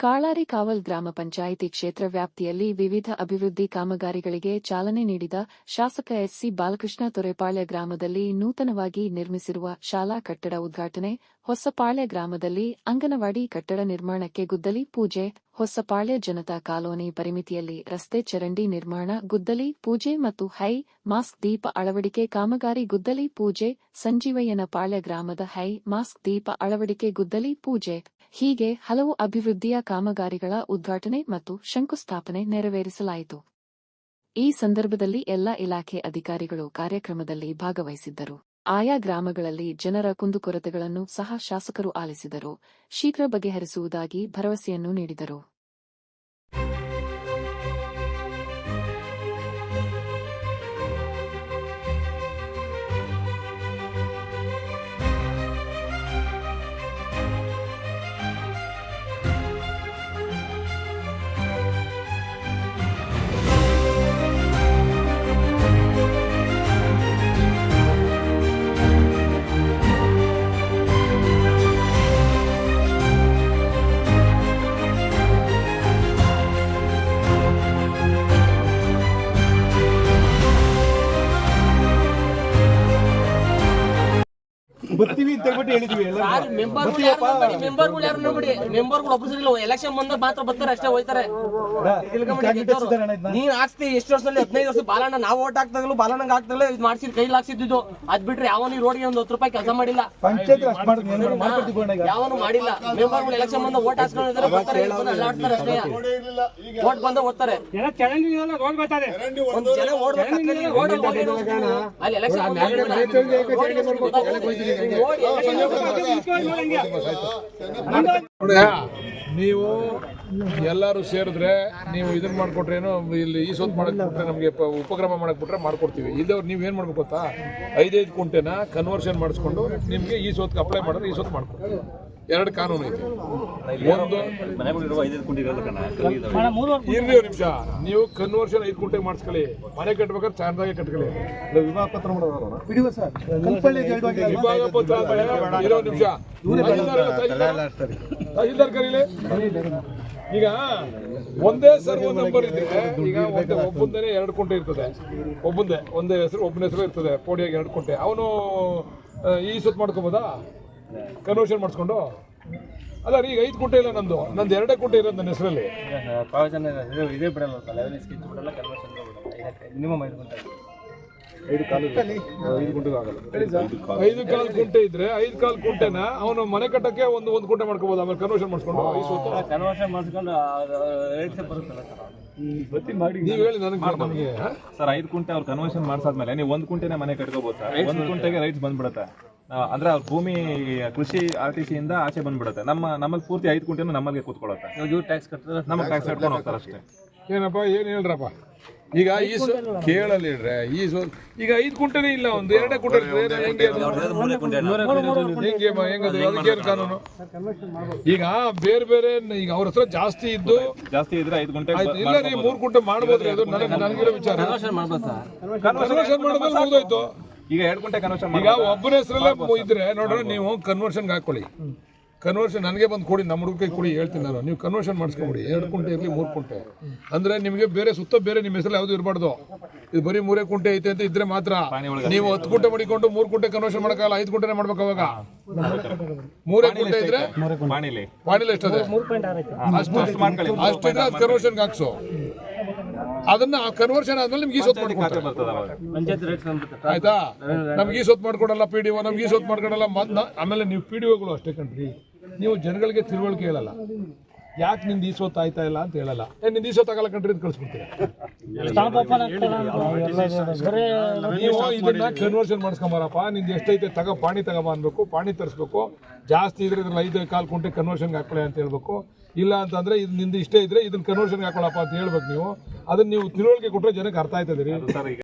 ಕಾಳಾರಿ ಕಾವಲ್ ಗ್ರಾಮ ಪಂಚಾಯಿತಿ ಕ್ಷೇತ್ರ ವ್ಯಾಪ್ತಿಯಲ್ಲಿ ವಿವಿಧ ಅಭಿವೃದ್ಧಿ ಕಾಮಗಾರಿಗಳಿಗೆ ಚಾಲನೆ ನೀಡಿದ ಶಾಸಕ ಎಸ್ಸಿ ಬಾಲಕೃಷ್ಣ ತೊರೆಪಾಳ್ಯ ಗ್ರಾಮದಲ್ಲಿ ನೂತನವಾಗಿ ನಿರ್ಮಿಸಿರುವ ಶಾಲಾ ಕಟ್ಟಡ ಉದ್ಘಾಟನೆ ಹೊಸಪಾಳ್ಯ ಗ್ರಾಮದಲ್ಲಿ ಅಂಗನವಾಡಿ ಕಟ್ಟಡ ನಿರ್ಮಾಣಕ್ಕೆ ಗುದ್ದಲಿ ಪೂಜೆ ಹೊಸಪಾಳ್ಯ ಜನತಾ ಕಾಲೋನಿ ಪರಿಮಿತಿಯಲ್ಲಿ ರಸ್ತೆ ಚರಂಡಿ ನಿರ್ಮಾಣ, ಗುದ್ದಲಿ ಪೂಜೆ ಮತ್ತು ಹೈ ಮಾಸ್ಕ್ ದೀಪ ಅಳವಡಿಕೆ, ಕಾಮಗಾರಿ ಗುದ್ದಲಿ ಪೂಜೆ, ಸಂಜೀವಯ್ಯನ ಪಾಳ್ಯ ಗ್ರಾಮದ ಹೈ ಮಾಸ್ಕ್ ದೀಪ ಅಳವಡಿಕೆ, ಗುದ್ದಲಿ ಪೂಜೆ. ಹೀಗೆ ಹಲವು ಅಭಿವೃದ್ಧಿಯ ಕಾಮಗಾರಿಗಳ ಉದ್ಘಾಟನೆ ಮತ್ತು ಶಂಕುಸ್ಥಾಪನೆ ನೆರವೇರಿಸಲಾಯಿತು. ಈ ಸಂದರ್ಭದಲ್ಲಿ ಎಲ್ಲ ಇಲಾಖೆ ಅಧಿಕಾರಿಗಳು ಕಾರ್ಯಕ್ರಮದಲ್ಲಿ ಭಾಗವಹಿಸಿದ್ದರು. ಆಯಾ ಗ್ರಾಮಗಳಲ್ಲಿ ಜನರ ಕುಂದುಕೊರತೆಗಳನ್ನು ಸಹ ಶಾಸಕರು ಆಲಿಸಿದರು. ಶೀಘ್ರ ಬಗೆಹರಿಸುವುದಾಗಿ ಭರವಸೆಯನ್ನು ನೀಡಿದರು. ಬರ್ತೀವಿ ಹೇಳಿದ್ವಿ ಮೆಂಬರ್ಗಳು ಯಾರು ನೋಡಿ ಮೆಂಬರ್ಗಳು ಸರಿ ಎಲೆಕ್ಷನ್ ಬಂದಾಗ ಮಾತ್ರ ಬರ್ತಾರೆ ಅಷ್ಟೇ ಹೋಯ್ತಾರೆ. ನೀನ್ ಹಾಕ್ತಿ ಎಷ್ಟು ವರ್ಷದಲ್ಲಿ ಹದಿನೈದು ವರ್ಷ ಬಾಲಣ್ಣ ನಾವು ಓಟ್ ಹಾಕ್ದಾಗಲೂ ಬಾಲಣ್ಣಂಗ್ ಹಾಕ್ತಾಗಲೇ ಇದು ಮಾಡ್ಸಿದ್ ಕೈಲಿ ಹಾಕ್ಸಿದ್ದು ಅದ್ ಬಿಟ್ರೆ ಯಾವನು ಈ ರೋಡ್ಗೆ ಒಂದು ಹತ್ತು ರೂಪಾಯಿ ಕೆಲಸ ಮಾಡಿಲ್ಲ. ಯಾವನು ಮಾಡಿಲ್ಲ. ಮೆಂಬರ್ಗಳು ಎಲೆಕ್ಷನ್ ಬಂದ ಓಟ್ ಹಾಕ್ಸ್ಕೊಂಡಿದ್ರೆ ಬರ್ತಾರೆ ಬಂದು ಅಲ್ಲಾಡ್ತಾರೆ ಅಷ್ಟೇ. ಓಟ್ ಬಂದ ಓದ್ತಾರೆ. ಒಂದ್ ಜನ ಅಲ್ಲಿ ಎಲೆಕ್ಷನ್ ನೀವು ಎಲ್ಲರೂ ಸೇರಿದ್ರೆ ನೀವು ಇದನ್ನ ಮಾಡ್ಕೊಟ್ರೇನು ಇಲ್ಲಿ ಈ ಸೊತ್ತು ಮಾಡಕ್ ಬಿಟ್ರೆ ನಮಗೆ ಉಪಕ್ರಮ ಮಾಡಕ್ ಬಿಟ್ರೆ ಮಾಡ್ಕೊಡ್ತೀವಿ. ಇಲ್ಲದವ್ರು ನೀವು ಏನು ಮಾಡ್ಬೇಕು ಗೊತ್ತಾ? ಐದೈದು ಕುಂಟೆನ ಕನ್ವರ್ಷನ್ ಮಾಡಿಸ್ಕೊಂಡು ನಿಮಗೆ ಈ ಸೊತ್ತಿಗೆ ಅಪ್ಲೈ ಮಾಡಿದ್ರೆ ಈ ಸೊತ್ತು ಮಾಡ್ಕೊಡ್ತೀವಿ. ಎರಡು ಕಾನೂನು ಇದೆ. ಒಂದು. ಇರ್ಲಿ ಒಂದು ನಿಮಿಷ. ನೀವು ಕನ್ವರ್ಷನ್ ಐದು ಕುಂಟೆ ಮಾಡಿಸ್ಕೊಳ್ಳಿ. ಮನೆ ಕಟ್ಬೇಕಾದ್ರೆ ಚಾರ್ದಾಗೆ ಕಟ್ಕೊಳ್ಳಿ. ವಿವಾಹ ಪತ್ರ ಇರೋ ನಿಮಿಷ. ತಹಸೀಲ್ದಾರ್ ಕರೀಲಿ. ಈಗ ಒಂದೇ ಸರ್ ಒಂದ್ ನಂಬರ್ ಇದ್ರೆ ಈಗ ಒಂದೇ ಒಬ್ಬಂದೇ ಎರಡು ಕುಂಟೆ ಇರ್ತದೆ. ಒಬ್ಬಂದೇ ಒಂದೇ ಹೆಸರು ಒಬ್ಬನ ಹೆಸರು ಇರ್ತದೆ. ಪೋಡಿಯಾಗಿ ಎರಡು ಕುಂಟೆ. ಅವನು ಈ ಸುತ್ತ ಮಾಡ್ಕೋಬೋದಾ? ಕನ್ವರ್ಷನ್ ಮಾಡಿಸ್ಕೊಂಡು? ಅಲ್ಲ ರೀ ಈಗ ಐದು ಕುಂಟೆ ಇಲ್ಲ ನಂದು. ನಂದು ಎರಡೇ ಕುಂಟೆ ಇರೋದು ನನ್ನ ಹೆಸರಲ್ಲಿ. ಪ್ರವಚನ ಇದು- ಇದೇ ಬಿಡಲ್ಲ ಸರ್ ಲೆವೆಲ್ ಸ್ಕೆಚ್ ಬಿಡಲ್ಲ ಕನ್ವರ್ಷನ್ ಮಿನಿಮಮ್ ಐದು ಐದು ಕಾಲು ಐದು ಕುಂಟೆ ಇದ್ರೆ ಐದು ಕಾಲು ಕುಂಟೆನ ಅವನು ಮನೆ ಕಟ್ಟಕ್ಕೆ ಒಂದು ಒಂದು ಕುಂಟೆ ಮಾಡ್ಕೋಬಹುದು ಆಮೇಲೆ ಕನ್ವರ್ಷನ್ ಮಾಡಿಸ್ಕೊಂಡು ಕನ್ವರ್ಷನ್ ಮಾಡಿಸ್ಕೊಂಡು ರೇಟ್ಸ್ ಬರುತ್ತಲ್ಲ ಸರ್ ನೀವು ಹೇಳಿ ನನಗೆ ಸರ್ ಐದು ಕುಂಟೆ ಅವ್ರು ಕನ್ವರ್ಷನ್ ಮಾಡ್ಸಾದ್ಮೇಲೆ ನೀವು ಒಂದು ಕುಂಟೆನೆ ಮನೆ ಕಟ್ಕೋಬಹುದು ಸರ್. ಒಂದು ಕುಂಟೆಗೆ ರೈಟ್ಸ್ ಬಂದ್ಬಿಡುತ್ತೆ. ಅಂದ್ರೆ ಅವ್ರ ಭೂಮಿ ಕೃಷಿ ಆರ್ ಟಿ ಇಂದ ಆಚೆ ಬಂದ್ಬಿಡುತ್ತೆ. ನಮ್ಮ ನಮ್ಮಲ್ಲಿ ಪೂರ್ತಿ ಐದು ಕುಂಟೆನೂ ನಮ್ಮಲ್ಲಿ ಕೂತ್ಕೊಳ್ಳುತ್ತೆ ಇವ್ರು ಟ್ಯಾಕ್ಸ್ ಕಟ್ಟಿದ್ರೆ ನಮಗೆ ಟ್ಯಾಕ್ಸ್ ಕಟ್ಕೊಂಡು ಹೋಗ್ತಾರೆ ಅಷ್ಟೇ. ಏನಪ್ಪ ಏನು ಹೇಳ್ರಪ್ಪ? ಈಗ ಈ ಸೊ ಕೇಳಲ್ಲಿ ಹೇಳ್ರೆ ಈ ಸೊ ಈಗ ಐದು ಕುಂಟೆನೇ ಇಲ್ಲ ಒಂದು ಎರಡೇ ಕುಂಟೆ ಇರ್ತದೆ ಏನು ಹೆಂಗೆ ಅದು? ಮೂರೇ ಕುಂಟೆ ಹೆಂಗೆ ಮ- ಹೆಂಗದು ಅದಕ್ಕೇನು ಕಾನೂನು? ಈಗ ಬೇರೆ ಬೇರೆ ಈಗ ಅವ್ರ ಹತ್ರ ಜಾಸ್ತಿ ಇದ್ದು ಜಾಸ್ತಿ ಇದ್ರೆ ಐದು ಕುಂಟೆ ಆಯ್ತು ಇಲ್ಲ ನೀವು ಮೂರು ಕುಂಟೆ ಮಾಡ್ಬೋದ್ರಿ ಅದು ನನಗೆ ನನಗಿರೋ ವಿಚಾರ. ಮಾಡ್ಬೋದು ಸರ್. ಕನ್ವರ್ಷನ್ ಮಾಡಿದ್ಮೇಲೆ ಮುಗಿದೋಯ್ತು. ಈಗ ಎರಡು ಗಂಟೆ ಕನ್ವರ್ಷನ್ ಈಗ ಒಬ್ಬರ ಹೆಸರಲ್ಲೇ ಇದ್ರೆ ನೋಡ್ರಿ ನೀವು ಕನ್ವರ್ಷನ್ಗೆ ಹಾಕೊಳ್ಳಿ. ಕನ್ವರ್ಷನ್ ನನಗೆ ಬಂದು ಕೊಡಿ ನಮ್ಮ ಹುಡುಗ ಕೊಡಿ ಹೇಳ್ತೀನಿ ನಾನು. ನೀವು ಕನ್ವರ್ಷನ್ ಮಾಡಿಸ್ಕೊಂಬಿಡಿ. ಎರಡು ಕುಂಟೆ ಇರಲಿ ಮೂರು ಕುಂಟೆ ಅಂದ್ರೆ ನಿಮಗೆ ಬೇರೆ ಸುತ್ತ ಬೇರೆ ನಿಮ್ಮ ಹೆಸರಲ್ಲಿ ಯಾವುದು ಇರಬಾರ್ದು. ಇದು ಬರೀ ಮೂರೇ ಕುಂಟೆ ಐತೆ ಅಂತ ಇದ್ರೆ ಮಾತ್ರ ನೀವು ಹತ್ತು ಕುಂಟೆ ಮಡಿಕೊಂಡು ಮೂರು ಕುಂಟೆ ಕನ್ವರ್ಷನ್ ಮಾಡೋಕ್ಕಲ್ಲ ಐದು ಕುಂಟೆ ಮಾಡ್ಬೇಕು ಅವಾಗ. ಮೂರೇ ಕುಂಟೆ ಇದ್ರೆ ಪಾಣಿಲಿ ಎಷ್ಟದೆ ಅಷ್ಟು ಅಷ್ಟಿದ್ರೆ ಅದು ಕನ್ವರ್ಷನ್ಗೆ ಹಾಕ್ಸು. ಅದನ್ನ ಕನ್ವರ್ಷನ್ ಆದ್ಮೇಲೆ ನಿಮ್ಗೆ ಈ ಸೊತ್ತು ಮಾಡ್ಕೊಡ್ತಾರೆ. ಆಯ್ತಾ? ನಮ್ಗೆ ಈ ಸೊತ್ತು ಮಾಡ್ಕೊಡಲ್ಲ ಪಿ ಡಿ ಒ ನಮ್ಗೆ ಈ ಸೊತ್ತು ಮಾಡ್ಕೊಡಲ್ಲ ಆಮೇಲೆ ನೀವು ಪಿ ಡಿ ಒಗಳು ಅಷ್ಟೇ ಕಣ್ರಿ ನೀವು ಜನಗಳಿಗೆ ತಿಳುವಳಿಕೆ ಹೇಳಲ್ಲ. ಯಾಕೆ ನಿಂದು ಈ ತಾಯ್ತಾ ಆಯ್ತಾ ಇಲ್ಲ ಅಂತ ಹೇಳಲ್ಲ. ಏ ನಿಂದು ಈ ಸೊತ್ತು ಆಗಲ್ಲ ಕಣ್ರಿ ಅಂತ ಕಳಿಸ್ಬಿಡ್ತೀರ ನೀವು ಇದನ್ನ ಕನ್ವರ್ಷನ್ ಮಾಡಿಸ್ಕೊಂಬಾರಪ್ಪ. ನಿಂದು ಎಷ್ಟೈತೆ ತಗೋ ಪಾಣಿ ತಗೊಂಬ ಅನ್ಬೇಕು ಪಾಣಿ ತರಿಸ್ಬೇಕು. ಜಾಸ್ತಿ ಇದ್ರೆ ಇದ್ರಲ್ಲಿ ಐದು ಕಾಲು ಕುಂಟೆ ಕನ್ವರ್ಷನ್ಗೆ ಹಾಕೊಳ್ಳಿ ಅಂತ ಹೇಳ್ಬೇಕು. ಇಲ್ಲ ಅಂತಂದ್ರೆ ಇದು ನಿಂದು ಇಷ್ಟೇ ಇದ್ರೆ ಇದನ್ನ ಕನ್ವರ್ಷನ್ಗೆ ಹಾಕೊಳ್ಳಪ್ಪ ಅಂತ ಹೇಳ್ಬೇಕು ನೀವು. ಅದನ್ನ ನೀವು ತಿಳುವಳಿಕೆ ಕೊಟ್ಟರೆ ಜನಕ್ಕೆ ಅರ್ಥ ಆಯ್ತದೆ ರೀ. ಈಗ